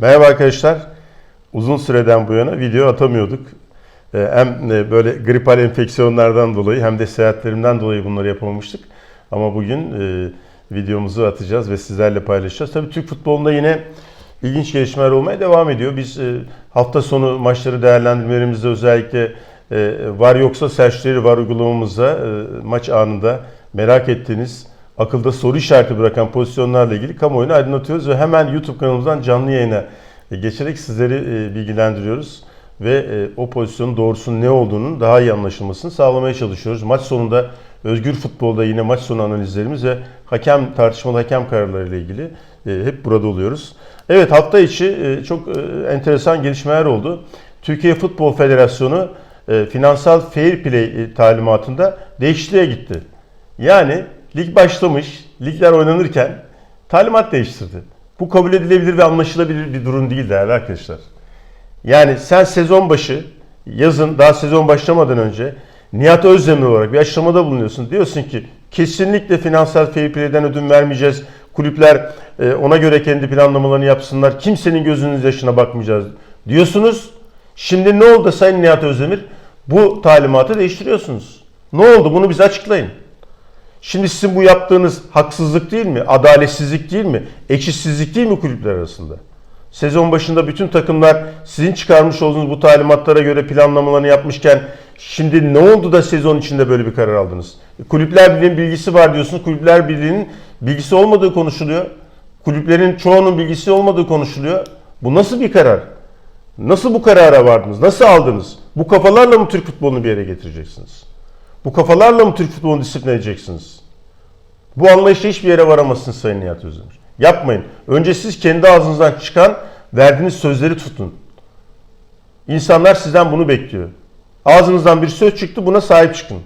Merhaba arkadaşlar. Uzun süreden bu yana video atamıyorduk. Ee, Hem e, böyle gripal enfeksiyonlardan dolayı hem de seyahatlerimden dolayı bunları yapamamıştık. Ama bugün e, videomuzu atacağız ve sizlerle paylaşacağız. Tabii Türk futbolunda yine ilginç gelişmeler olmaya devam ediyor. Biz e, hafta sonu maçları değerlendirmelerimizde özellikle var yoksa searchleri var uygulamamızda maç anında merak ettiğiniz akılda soru işareti bırakan pozisyonlarla ilgili kamuoyunu aydınlatıyoruz ve hemen YouTube kanalımızdan canlı yayına e, geçerek sizleri e, bilgilendiriyoruz ve e, o pozisyonun doğrusunun ne olduğunun daha iyi anlaşılmasını sağlamaya çalışıyoruz. Maç sonunda özgür futbolda yine maç sonu analizlerimiz ve hakem tartışmalı hakem kararları ile ilgili hep burada oluyoruz. Evet hafta içi çok enteresan gelişmeler oldu. Türkiye Futbol Federasyonu finansal fair play talimatında değişikliğe gitti. Yani lig başlamış, ligler oynanırken talimat değiştirdi. Bu kabul edilebilir ve anlaşılabilir bir durum değil değerli arkadaşlar. Yani sen sezon başı, yazın daha sezon başlamadan önce Nihat Özdemir olarak bir açıklamada bulunuyorsun. Diyorsun ki kesinlikle finansal fair play'den ödün vermeyeceğiz. Kulüpler e, ona göre kendi planlamalarını yapsınlar. Kimsenin gözünün yaşına bakmayacağız diyorsunuz. Şimdi ne oldu Sayın Nihat Özdemir? Bu talimatı değiştiriyorsunuz. Ne oldu? Bunu bize açıklayın. Şimdi sizin bu yaptığınız haksızlık değil mi? Adaletsizlik değil mi? Eşitsizlik değil mi kulüpler arasında? Sezon başında bütün takımlar sizin çıkarmış olduğunuz bu talimatlara göre planlamalarını yapmışken şimdi ne oldu da sezon içinde böyle bir karar aldınız? E, Kulüpler Birliği'nin bilgisi var diyorsunuz. Kulüpler Birliği'nin bilgisi olmadığı konuşuluyor. Kulüplerin çoğunun bilgisi olmadığı konuşuluyor. Bu nasıl bir karar? Nasıl bu karara vardınız? Nasıl aldınız? Bu kafalarla mı Türk futbolunu bir yere getireceksiniz? Bu kafalarla mı Türk futbolunu disipline edeceksiniz? Bu anlayışla hiçbir yere varamazsınız Sayın Nihat Özdemir. Yapmayın. Önce siz kendi ağzınızdan çıkan verdiğiniz sözleri tutun. İnsanlar sizden bunu bekliyor. Ağzınızdan bir söz çıktı buna sahip çıkın.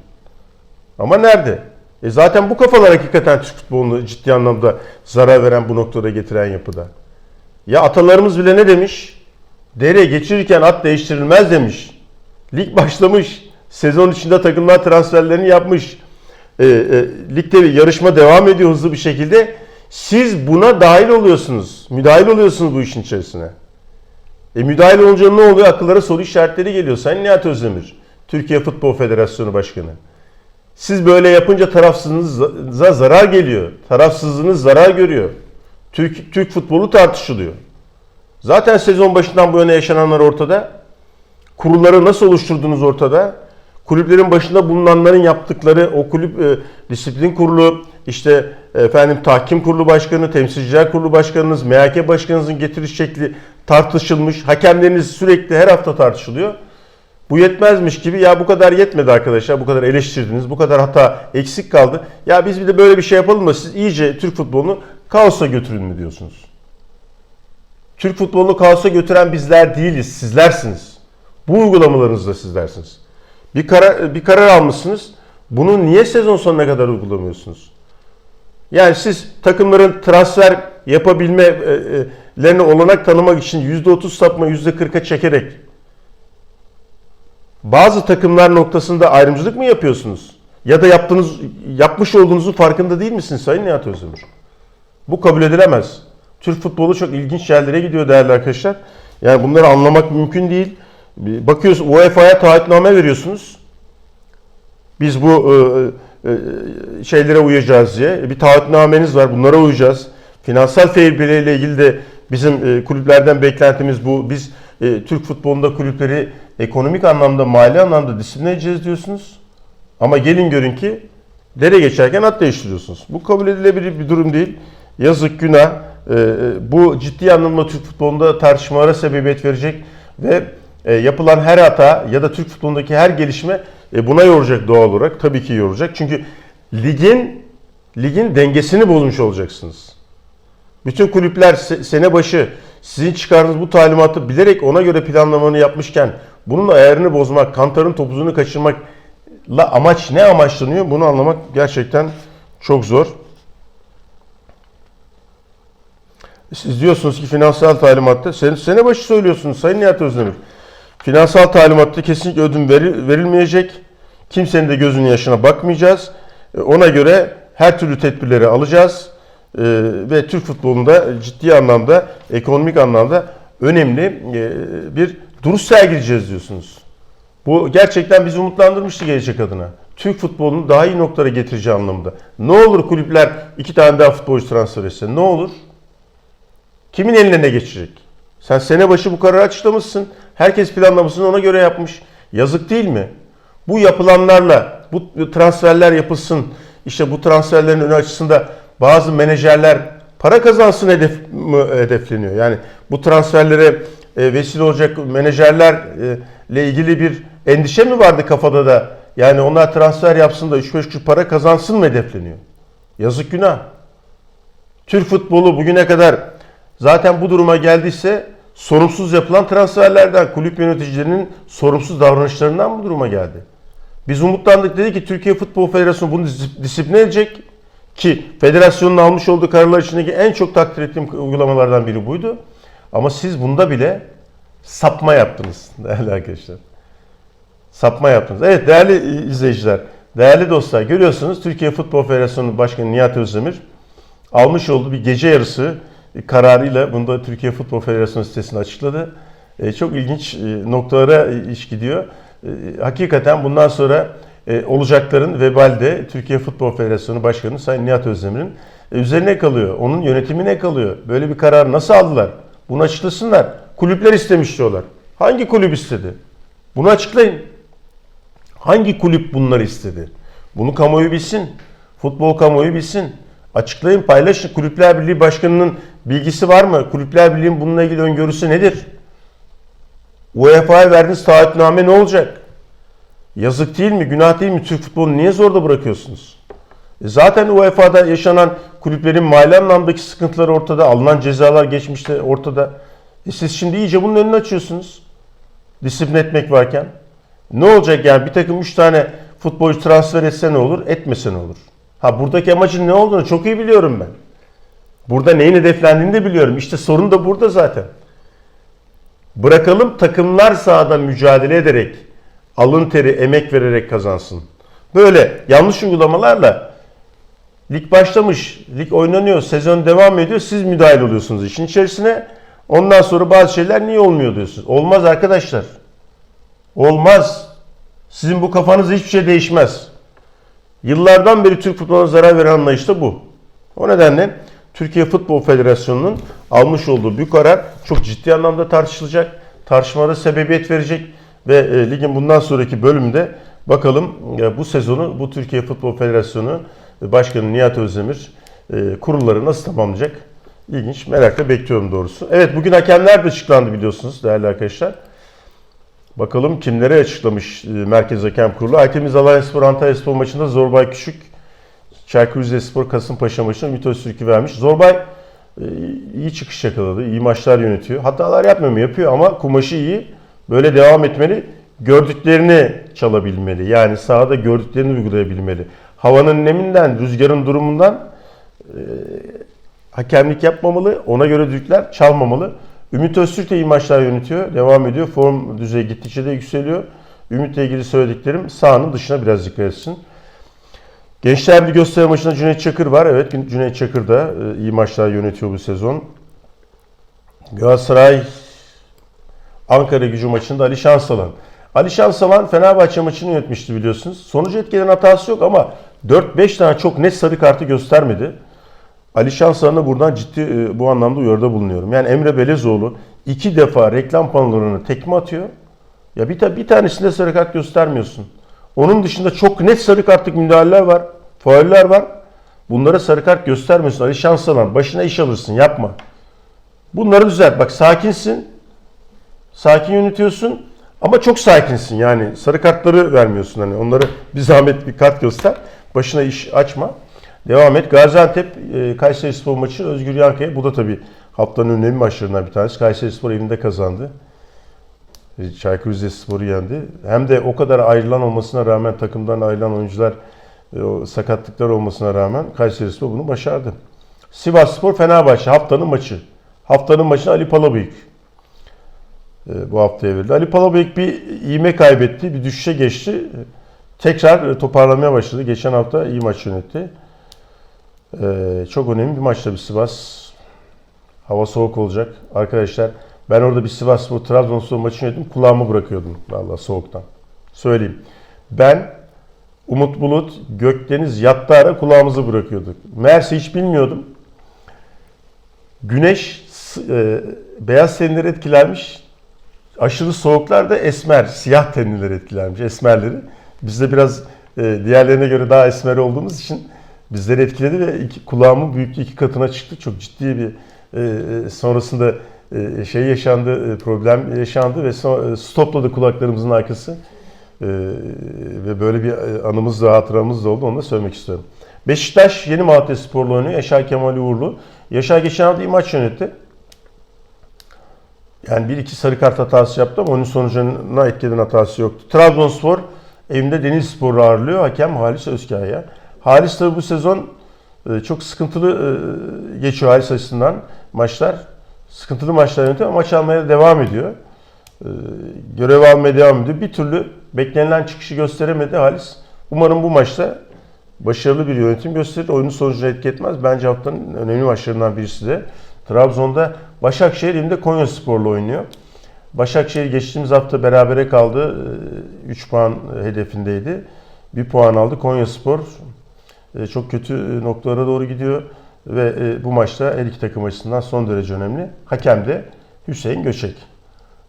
Ama nerede? E zaten bu kafalar hakikaten Türk futbolunu ciddi anlamda zarar veren bu noktada getiren yapıda. Ya atalarımız bile ne demiş? Dere geçirirken at değiştirilmez demiş. Lig başlamış. Sezon içinde takımlar transferlerini yapmış. E, e, ligde bir yarışma devam ediyor hızlı bir şekilde. Siz buna dahil oluyorsunuz. Müdahil oluyorsunuz bu işin içerisine. E müdahil olunca ne oluyor? Akıllara soru işaretleri geliyor. Sayın Nihat Özdemir, Türkiye Futbol Federasyonu Başkanı. Siz böyle yapınca tarafsızlığınıza zarar geliyor. Tarafsızlığınız zarar görüyor. Türk, Türk futbolu tartışılıyor. Zaten sezon başından bu yana yaşananlar ortada. Kurulları nasıl oluşturduğunuz ortada. Kulüplerin başında bulunanların yaptıkları o kulüp e, disiplin kurulu, işte efendim tahkim kurulu başkanı, temsilciler kurulu başkanınız, MHK başkanınızın getiriş şekli tartışılmış. Hakemleriniz sürekli her hafta tartışılıyor. Bu yetmezmiş gibi ya bu kadar yetmedi arkadaşlar. Bu kadar eleştirdiniz. Bu kadar hata eksik kaldı. Ya biz bir de böyle bir şey yapalım da siz iyice Türk futbolunu kaosa götürün mü diyorsunuz? Türk futbolunu kaosa götüren bizler değiliz. Sizlersiniz. Bu uygulamalarınızda sizlersiniz. Bir karar, bir karar almışsınız. Bunu niye sezon sonuna kadar uygulamıyorsunuz? Yani siz takımların transfer yapabilmelerine olanak tanımak için %30 sapma %40'a çekerek bazı takımlar noktasında ayrımcılık mı yapıyorsunuz? Ya da yaptığınız yapmış olduğunuzun farkında değil misiniz Sayın Nihat Özdemir? Bu kabul edilemez. Türk futbolu çok ilginç yerlere gidiyor değerli arkadaşlar. Yani bunları anlamak mümkün değil. Bakıyorsunuz UEFA'ya taahhütname veriyorsunuz. Biz bu e, e, şeylere uyacağız diye. Bir taahhütnameniz var. Bunlara uyacağız. Finansal fair play ile ilgili de bizim e, kulüplerden beklentimiz bu. Biz e, Türk futbolunda kulüpleri ekonomik anlamda, mali anlamda disipline edeceğiz diyorsunuz. Ama gelin görün ki dere geçerken at değiştiriyorsunuz. Bu kabul edilebilir bir durum değil. Yazık, günah. E, e, bu ciddi anlamda Türk futbolunda tartışmalara sebebiyet verecek ve e, yapılan her hata ya da Türk futbolundaki her gelişme e, buna yoracak doğal olarak. Tabii ki yoracak. Çünkü ligin ligin dengesini bozmuş olacaksınız. Bütün kulüpler se- sene başı sizin çıkardığınız bu talimatı bilerek ona göre planlamanı yapmışken bunun ayarını bozmak, kantarın topuzunu kaçırmakla amaç ne amaçlanıyor bunu anlamak gerçekten çok zor. Siz diyorsunuz ki finansal talimatta, sene, sene başı söylüyorsunuz Sayın Nihat Özdemir. Finansal talimatta kesinlikle ödün veri- verilmeyecek. Kimsenin de gözünün yaşına bakmayacağız. E, Ona göre her türlü tedbirleri alacağız. E, Ve Türk futbolunda ciddi anlamda, ekonomik anlamda önemli e, bir duruş sergileyeceğiz diyorsunuz. Bu gerçekten bizi umutlandırmıştı gelecek adına. Türk futbolunu daha iyi noktalara getireceği anlamında. Ne olur kulüpler iki tane daha futbolcu transfer etse? Ne olur? Kimin eline ne geçecek? Sen sene başı bu kararı açıklamışsın. Herkes planlamasını ona göre yapmış. Yazık değil mi? Bu yapılanlarla bu transferler yapılsın. İşte bu transferlerin önü açısında bazı menajerler para kazansın hedef, mi hedefleniyor. Yani bu transferlere e, vesile olacak menajerlerle ilgili bir endişe mi vardı kafada da? Yani onlar transfer yapsın da 3-5 kuruş para kazansın mı hedefleniyor? Yazık günah. Türk futbolu bugüne kadar zaten bu duruma geldiyse sorumsuz yapılan transferlerden, kulüp yöneticilerinin sorumsuz davranışlarından bu duruma geldi. Biz umutlandık dedi ki Türkiye Futbol Federasyonu bunu dis- disipline edecek ki federasyonun almış olduğu kararlar içindeki en çok takdir ettiğim uygulamalardan biri buydu. Ama siz bunda bile sapma yaptınız değerli arkadaşlar. Sapma yaptınız. Evet değerli izleyiciler, değerli dostlar görüyorsunuz Türkiye Futbol Federasyonu Başkanı Nihat Özdemir almış olduğu bir gece yarısı kararıyla bunu da Türkiye Futbol Federasyonu sitesinde açıkladı. E, çok ilginç e, noktalara iş gidiyor. E, hakikaten bundan sonra olacakların vebalde Türkiye Futbol Federasyonu Başkanı Sayın Nihat Özdemir'in üzerine kalıyor. Onun yönetimine kalıyor. Böyle bir karar nasıl aldılar? Bunu açıklasınlar. Kulüpler istemiş diyorlar. Hangi kulüp istedi? Bunu açıklayın. Hangi kulüp bunları istedi? Bunu kamuoyu bilsin. Futbol kamuoyu bilsin. Açıklayın, paylaşın. Kulüpler Birliği Başkanı'nın bilgisi var mı? Kulüpler Birliği'nin bununla ilgili öngörüsü nedir? UEFA'ya verdiğiniz taahhütname ne olacak? Yazık değil mi? Günah değil mi? Türk futbolunu niye zorda bırakıyorsunuz? E zaten UEFA'da yaşanan kulüplerin mali anlamdaki sıkıntıları ortada. Alınan cezalar geçmişte ortada. E siz şimdi iyice bunun önünü açıyorsunuz. Disiplin etmek varken. Ne olacak yani bir takım 3 tane futbolcu transfer etse ne olur? Etmese ne olur? Ha buradaki amacın ne olduğunu çok iyi biliyorum ben. Burada neyin hedeflendiğini de biliyorum. İşte sorun da burada zaten. Bırakalım takımlar sahada mücadele ederek, alın teri, emek vererek kazansın. Böyle yanlış uygulamalarla lig başlamış, lig oynanıyor, sezon devam ediyor. Siz müdahale oluyorsunuz işin içerisine. Ondan sonra bazı şeyler niye olmuyor diyorsunuz. Olmaz arkadaşlar. Olmaz. Sizin bu kafanızda hiçbir şey değişmez. Yıllardan beri Türk futboluna zarar veren anlayış da bu. O nedenle Türkiye Futbol Federasyonu'nun almış olduğu bir karar çok ciddi anlamda tartışılacak. Tartışmalara sebebiyet verecek ve e, ligin bundan sonraki bölümünde bakalım e, bu sezonu bu Türkiye Futbol Federasyonu e, Başkanı Nihat Özdemir e, kurulları nasıl tamamlayacak? İlginç, merakla bekliyorum doğrusu. Evet bugün hakemler de açıklandı biliyorsunuz değerli arkadaşlar. Bakalım kimlere açıklamış e, Merkez Hakem Kurulu. Aytemiz Alanyaspor Antalya Spor maçında Zorbay Küçük, Çaykur Rizespor Kasımpaşa maçında Ümit Öztürk'ü vermiş. Zorbay e, iyi çıkış yakaladı, iyi maçlar yönetiyor. Hatalar yapmıyor mu? Yapıyor ama kumaşı iyi. Böyle devam etmeli. Gördüklerini çalabilmeli. Yani sahada gördüklerini uygulayabilmeli. Havanın neminden, rüzgarın durumundan e, hakemlik yapmamalı. Ona göre düdükler çalmamalı. Ümit Öztürk de iyi maçlar yönetiyor. Devam ediyor. Form düzeyi gittikçe de yükseliyor. Ümit'le ilgili söylediklerim sahanın dışına biraz dikkat etsin. Gençler bir gösteri maçında Cüneyt Çakır var. Evet Cüneyt Çakır da e, iyi maçlar yönetiyor bu sezon. Galatasaray Ankara gücü maçında Ali Şansalan. Ali Şansalan Fenerbahçe maçını yönetmişti biliyorsunuz. Sonucu etkileyen hatası yok ama 4-5 tane çok net sarı kartı göstermedi. Ali Şansalan'a buradan ciddi e, bu anlamda uyarıda bulunuyorum. Yani Emre Belezoğlu iki defa reklam panolarına tekme atıyor. Ya bir, ta, bir tanesinde sarı kart göstermiyorsun. Onun dışında çok net sarı kartlık müdahaleler var. Fauller var. Bunlara sarı kart göstermiyorsun. Ali Şansalan başına iş alırsın yapma. Bunları düzelt. Bak sakinsin. Sakin yönetiyorsun. Ama çok sakinsin yani. Sarı kartları vermiyorsun. Hani onları bir zahmet bir kart göster. Başına iş açma. Devam et. Gaziantep e, Kayseri Spor maçı Özgür Yankaya. Bu da tabii haftanın önemli maçlarından bir tanesi. Kayseri Spor evinde kazandı. E, Çaykur Rizespor'u yendi. Hem de o kadar ayrılan olmasına rağmen takımdan ayrılan oyuncular o sakatlıklar olmasına rağmen Kayseri Spor bunu başardı. Sivas Spor Fenerbahçe haftanın maçı. Haftanın maçını Ali Palabıyık e, bu haftaya verildi. Ali Palabıyık bir iğme kaybetti, bir düşüşe geçti. Tekrar e, toparlamaya başladı. Geçen hafta iyi maç yönetti. Ee, çok önemli bir maç tabii Sivas. Hava soğuk olacak. Arkadaşlar Ben orada bir Sivasspor Trabzonspor maçı yönetim kulağımı bırakıyordum vallahi soğuktan. Söyleyeyim. Ben Umut Bulut, Gökdeniz yattı ara kulağımızı bırakıyorduk. Meğerse hiç bilmiyordum. Güneş e, beyaz tenleri etkilermiş. Aşırı soğuklarda esmer, siyah tenlileri etkilermiş, esmerleri. Biz de biraz e, diğerlerine göre daha esmer olduğumuz için bizleri etkiledi ve iki, kulağımın büyüklüğü iki katına çıktı. Çok ciddi bir e, e, sonrasında e, şey yaşandı, e, problem yaşandı ve son, e, stopladı kulaklarımızın arkası. E, ve böyle bir e, anımız da hatıramız da oldu. Onu da söylemek istiyorum. Beşiktaş yeni Malatya Spor'la oynuyor. Yaşar Kemal Uğurlu. Yaşar geçen hafta iyi maç yönetti. Yani bir iki sarı kart hatası yaptı ama onun sonucuna etkeden hatası yoktu. Trabzonspor evinde Denizspor'u ağırlıyor. Hakem Halis Özkaya. Halis tabi bu sezon e, çok sıkıntılı e, geçiyor Halis açısından maçlar. Sıkıntılı maçlar yönetiyor ama maç almaya devam ediyor. Görev almaya devam ediyor. Bir türlü beklenilen çıkışı gösteremedi Halis. Umarım bu maçta başarılı bir yönetim gösterir. Oyunun sonucuna etki etmez. Bence haftanın önemli maçlarından birisi de. Trabzon'da Başakşehir evinde Konya Spor'la oynuyor. Başakşehir geçtiğimiz hafta berabere kaldı. 3 puan hedefindeydi. 1 puan aldı. Konya Spor e, çok kötü noktalara doğru gidiyor. Ve e, bu maçta her iki takım açısından son derece önemli. Hakem de Hüseyin Göçek.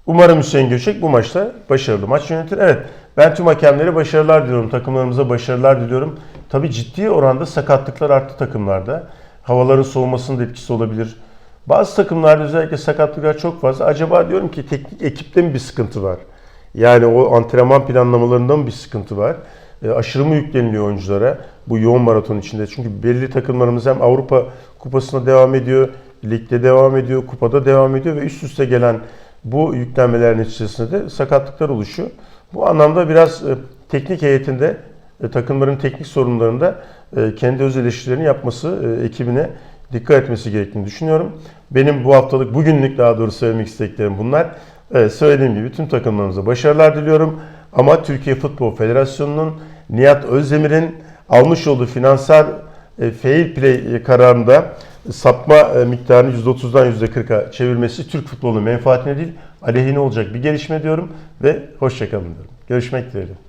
Umarım Hüseyin Göçek bu maçta başarılı maç yönetir. Evet ben tüm hakemlere başarılar diliyorum. Takımlarımıza başarılar diliyorum. Tabii ciddi oranda sakatlıklar arttı takımlarda. Havaların soğumasının da etkisi olabilir. Bazı takımlarda özellikle sakatlıklar çok fazla. Acaba diyorum ki teknik ekipte mi bir sıkıntı var? Yani o antrenman planlamalarında mı bir sıkıntı var? E, aşırı mı yükleniliyor oyunculara bu yoğun maraton içinde? Çünkü belli takımlarımız hem Avrupa Kupası'na devam ediyor, ligde devam ediyor, kupada devam ediyor ve üst üste gelen bu yüklenmeler neticesinde de sakatlıklar oluşuyor. Bu anlamda biraz e, teknik heyetinde e, takımların teknik sorunlarında e, kendi öz eleştirilerini yapması, ekibine dikkat etmesi gerektiğini düşünüyorum. Benim bu haftalık, bugünlük daha doğrusu söylemek istediklerim bunlar. Evet, söylediğim gibi tüm takımlarımıza başarılar diliyorum. Ama Türkiye Futbol Federasyonu'nun Nihat Özdemir'in almış olduğu finansal fair play kararında sapma e, miktarını %30'dan %40'a çevirmesi Türk futbolunun menfaatine değil aleyhine olacak bir gelişme diyorum ve hoşçakalın diyorum. Görüşmek dileğiyle.